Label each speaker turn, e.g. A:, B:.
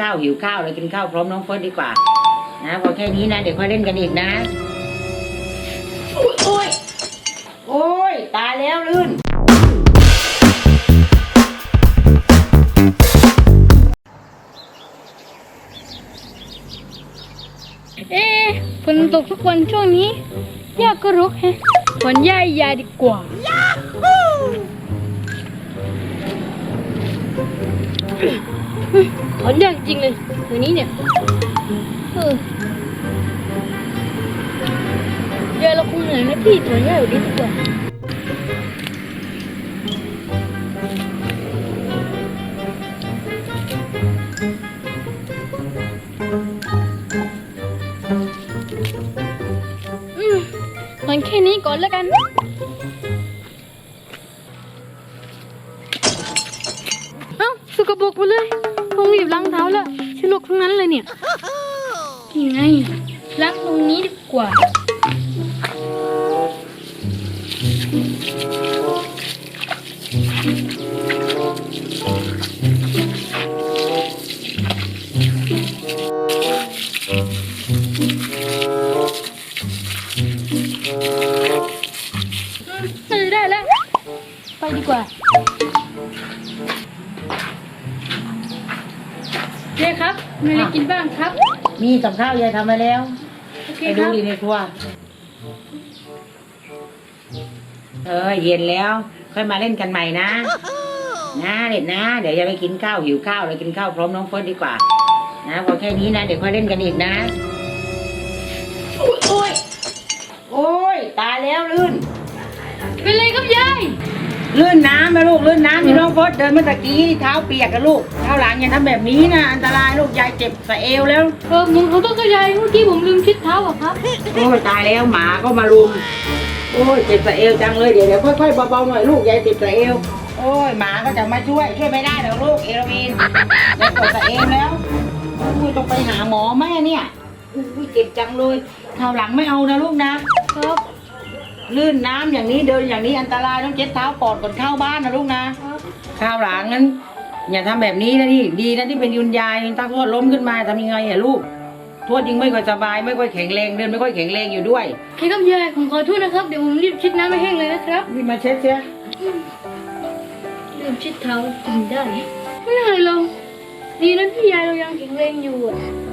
A: ข้าวหิวข้าวเลยกินข้าวพร้อมน้องเฟิร์สดีกว่า นะพอแค่นี้นะ เดี๋ยวค่อยเล่นกันอีกนะ โอ้ยโอ้ยตายแล้วลื่น
B: เอ๊ะฝนตกทุกวันช่วงนี้หญ้าก็รกแฮะถอนหญ้าให้ยายดีกว่า ถอนยากจริงเลยเดี๋ยวนี้เนี่ยเออยายเราคงเหนื่อยนะพี่ถอนหญ้าอยู่ดีกว่าอืมถอนแค่นี้ก่อนแล้วกัน รีบล้างเท้าแล้วชลกทั้งนั้นเลยเนี่ยยังไงล้างตรงนี้ดีกว่าน่าจะได้แล้ว ไปดีกว่า เจ๊ครับมีอะไรกินบ้างครับ
A: มีกับข้าวยายทำมาแล้ว
B: โอเค
A: ไป
B: ค
A: ดู
B: รับ
A: ดีในครัว เออเย็นแล้ว ค่อยมาเล่นกันใหม่นะ นะเด็ดนะ เดี๋ยวจะไปกินข้าวหิวข้าวเลยกินข้าวพร้อมน้องเฟิร์สดีกว่า นะพอแค่นี้นะเดี๋ยวค่อยเล่นกันอีกนะ โอ้ยโอ้ยตายแล้วลื่น
B: เป็นไรครับยาย
A: ลื่นน้ำนะลูกลื่นน้ำอยู่น้องเฟิร์สเดินเมื่อตะกี้เท้าเปียกนะลูกเท้าหลังอย่าทำแบบนี้นะอันตรายลูกยายเจ็บสะเอวแล้ว
B: เออผมขอโทษครับยายเมื่อกี้ผมลืมชิดเท้าอะครับ
A: โอ้ยตายแล้วหมาก็มารุมโอ้ยเจ็บสะเอวจังเลยเดี๋ยวเดี๋ยวค่อยๆเบาๆหน่อยลูกยายเจ็บสะเอวโอ้ยหมาก็จะมาช่วยช่วยไม่ได้หรอกลูกเอราวินยายปวดสะเอวแล้วโอ้ยต้องไปหาหมอแม่เนี่ยอุ้ยเจ็บจังเลยคราวหลังไม่เอานะลูกนะครับ ลื่นน้ำอย่างนี้เดินอย่างนี้อันตรายต้องเช็ดเท้าก่อนก่อนเข้าบ้านนะลูกนะครับคราวหลังนั้นอย่าทำแบบนี้นะนี่ดีนะที่เป็นยุนยายตั้งทวดล้มขึ้นมาทำยังไงอะลูกทวดยังไม่ค่อยสบายไม่ค่อยแข็งแรงเดินไม่ค่อยแข็งแรงอยู่ด้วย
B: โอเคครับยายผมขอโทษนะครับเดี๋ยวผมรีบชิดน้ำให้แห้งเลยนะครับ
A: นี่มาเช็ดเสีย
B: ลืมชิดเท้าจริงได้ไม่เป็นไรหรอกดีนะที่ยายเรายังแข็งแรงอยู่อะ
A: เอ